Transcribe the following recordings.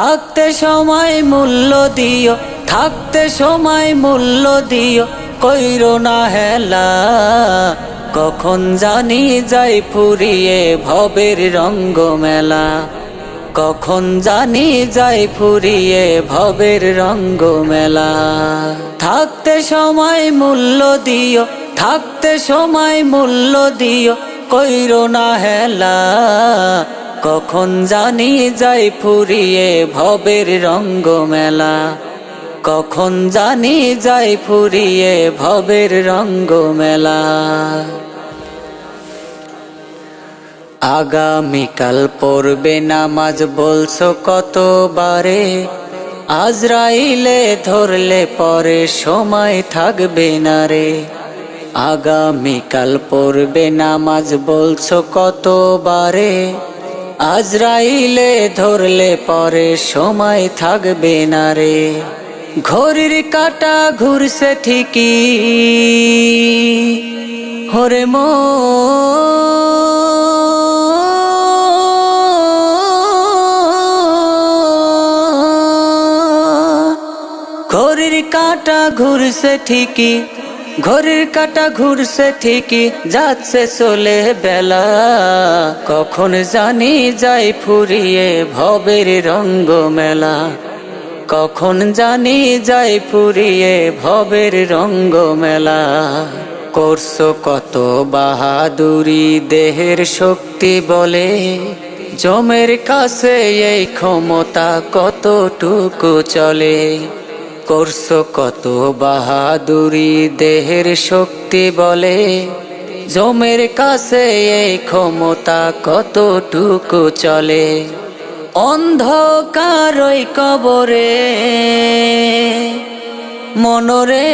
থাকতে সময় মূল্য দিও, থাকতে সময় মূল্য দিও, কইরো না হেলা। কখন জানি যাই ফুরিয়ে ভবের রঙ্গ মেলা কখন জানি যাই ফুরিয়ে ভবের রঙ্গ মেলা থাকতে সময় মূল্য দিও, থাকতে সময় মূল্য দিও, কইরো না হেলা। কখন জানি যাই ফুরিয়ে ভবের রঙ্গ মেলা কখন জানি যাই ফুরিয়ে ভবের রঙ্গ মেলা আগামীকাল পড়বে নামাজ, বলছো কতবারে? আজরাইলে ধরলে পরে সময় থাকবে না রে। আগামীকাল পড়বে নামাজ, বলছো কতবারে? আজরাইলে ধরলে পরে সময় থাকবে না রে। ঘড়ির কাটা ঘুরছে ঠিকই। হরে মো। ঘড়ির কাটা ঘুরছে ঠিকই। ঘড়ির কাটা ঘুরছে ঠিকই, যাচ্ছে চলে বেলা। কখন জানি যাই ফুরিয়ে ভবের রঙ্গ মেলা কখন জানি যাই ফুরিয়ে ভবের রঙ্গ মেলা করছ কত বাহাদুরি, দেহের শক্তি বলে। জমের কাছে এই ক্ষমতা কতটুকু চলে? করছ কত বাহাদুরি, দেহের শক্তি বলে। জমের কাছে এই ক্ষমতা কতটুকু চলে? অন্ধকার ওই কবরে মনরে।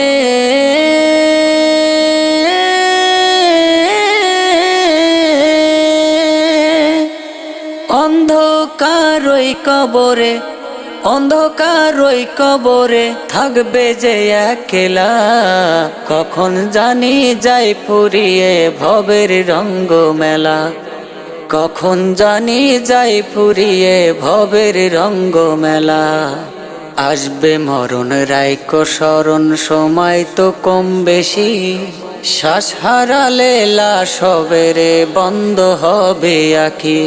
অন্ধকার ওই কবরে অন্ধকার ওই কবরে থাকবে যে একলা। কখন জানি যাই ফুরিয়ে ভবের রঙ্গ মেলা কখন জানি যাই ফুরিয়ে ভবের রঙ্গ মেলা আসবে মরণ রাইকো স্মরণ সময় তো কম বেশি। শ্বাস হারালে লাশ হবে রে, বন্ধ হবে আখি।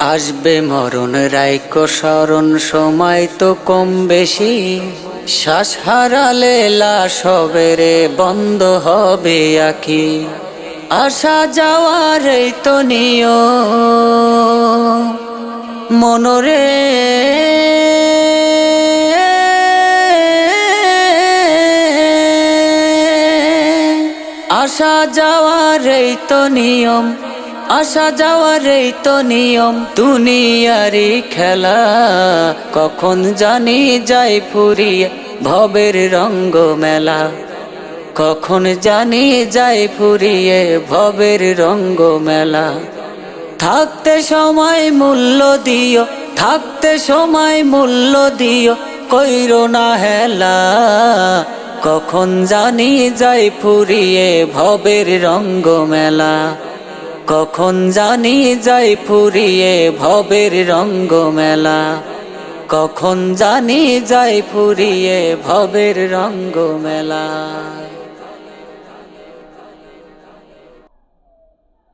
আসবে মরণ রাইকো, স্মরণ সময় তো কম বেশি। শ্বাস হারালে লাশ হবে রে, বন্ধ হবে আখি। আসা যাওয়ার এই তো নিয় মনরে আসা যাওয়ার এই তো নিয়ম। আসা যাওয়ার এই তো নিয়ম দুনিয়ারি খেলা। কখন জানি যাই ফুরিয়ে ভবের রঙ্গ মেলা কখন জানি যাই ফুরিয়ে ভবের রঙ্গ মেলা থাকতে সময় মূল্য দিও, থাকতে সময় মূল্য দিও, কইর না হেলা। কখন জানি যাই ফুরিয়ে ভবের রঙ্গ মেলা কখন জানি যাই ফুরিয়ে ভবের রঙ্গ মেলা কখন জানি যাই ফুরিয়ে ভবের রঙ্গ মেলা